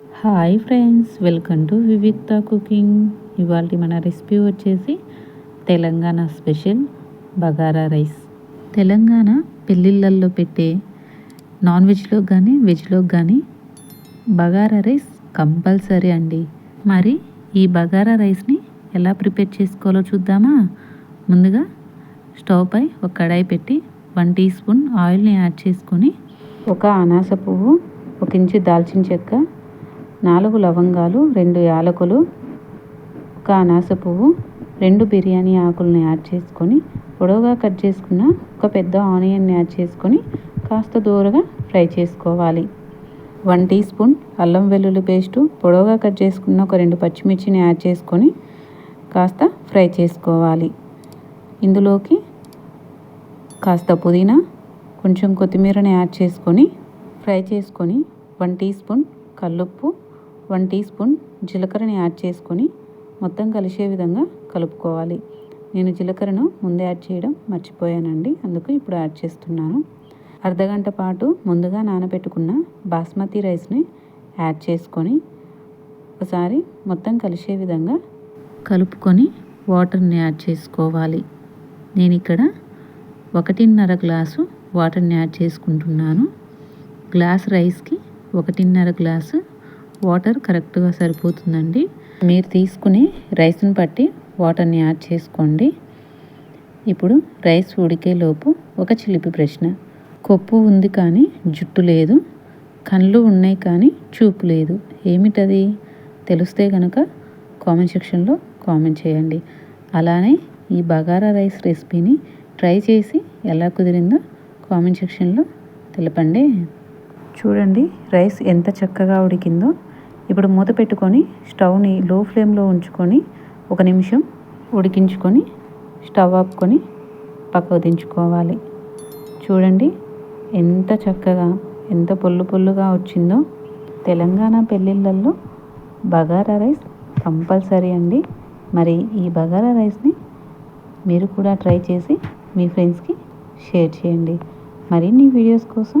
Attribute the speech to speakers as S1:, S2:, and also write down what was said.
S1: Hi friends welcome to Vivikta cooking ఇవాళ మన recipe వచ్చేసి తెలంగాణ స్పెషల్ బగారా రైస్ తెలంగాణ పెళ్ళిళ్ళల్లో పెట్టే నాన్ వెజ్లో కానీ వెజ్లో కానీ బగారా రైస్ కంపల్సరీ అండి. మరి ఈ బగారా రైస్ని ఎలా ప్రిపేర్ చేసుకోవాలో చూద్దామా? ముందుగా స్టవ్ పై ఒక కడాయి పెట్టి వన్ టీ స్పూన్ ఆయిల్ని యాడ్ చేసుకొని ఒక అనాస పువ్వు ఒక ఇంచు దాల్చిన చెక్క నాలుగు లవంగాలు రెండు యాలకులు ఒక అనాస పువ్వు రెండు బిర్యానీ ఆకులను యాడ్ చేసుకొని పొడవుగా కట్ చేసుకున్న ఒక పెద్ద ఆనియన్ని యాడ్ చేసుకొని కాస్త దూరగా ఫ్రై చేసుకోవాలి. వన్ టీ స్పూన్ అల్లం వెల్లుల్లి పేస్టు పొడవుగా కట్ చేసుకున్న ఒక రెండు పచ్చిమిర్చిని యాడ్ చేసుకొని కాస్త ఫ్రై చేసుకోవాలి. ఇందులోకి కాస్త పుదీనా కొంచెం కొత్తిమీరని యాడ్ చేసుకొని ఫ్రై చేసుకొని వన్ టీ స్పూన్ కల్లుప్పు వన్ టీ స్పూన్ జీలకర్రని యాడ్ చేసుకొని మొత్తం కలిసే విధంగా కలుపుకోవాలి. నేను జీలకర్రను ముందే యాడ్ చేయడం మర్చిపోయానండి. అందుకు ఇప్పుడు యాడ్ చేస్తున్నాను. అర్ధగంట పాటు ముందుగా నానబెట్టుకున్న బాస్మతి రైస్ని యాడ్ చేసుకొని ఒకసారి మొత్తం కలిసే విధంగా కలుపుకొని వాటర్ని యాడ్ చేసుకోవాలి. నేను ఇక్కడ ఒకటిన్నర గ్లాసు వాటర్ని యాడ్ చేసుకుంటున్నాను. గ్లాస్ రైస్కి ఒకటిన్నర గ్లాసు వాటర్ కరెక్ట్గా సరిపోతుందండి. మీరు తీసుకుని రైస్ని బట్టి వాటర్ని యాడ్ చేసుకోండి. ఇప్పుడు రైస్ ఉడికేలోపు ఒక చిలిపి ప్రశ్న. కొప్పు ఉంది కానీ జుట్టు లేదు. కళ్ళు ఉన్నాయి కానీ చూపు లేదు. ఏమిటది? తెలిస్తే కనుక కామెంట్ సెక్షన్లో కామెంట్ చేయండి. అలానే ఈ బగారా రైస్ రెసిపీని ట్రై చేసి ఎలా కుదిరిందో కామెంట్ సెక్షన్లో తెలపండి. చూడండి రైస్ ఎంత చక్కగా ఉడికిందో. ఇప్పుడు మూత పెట్టుకొని స్టవ్ని లో ఫ్లేమ్లో ఉంచుకొని ఒక నిమిషం ఉడికించుకొని స్టవ్ ఆపుకొని పక్కకు దించుకోవాలి. చూడండి ఎంత చక్కగా ఎంత పొల్లు పొల్లుగా వచ్చిందో. తెలంగాణ పెళ్ళిళ్ళల్లో బగారా రైస్ కంపల్సరీ అండి. మరి ఈ బగారా రైస్ని మీరు కూడా ట్రై చేసి మీ ఫ్రెండ్స్కి షేర్ చేయండి. మరిన్ని వీడియోస్ కోసం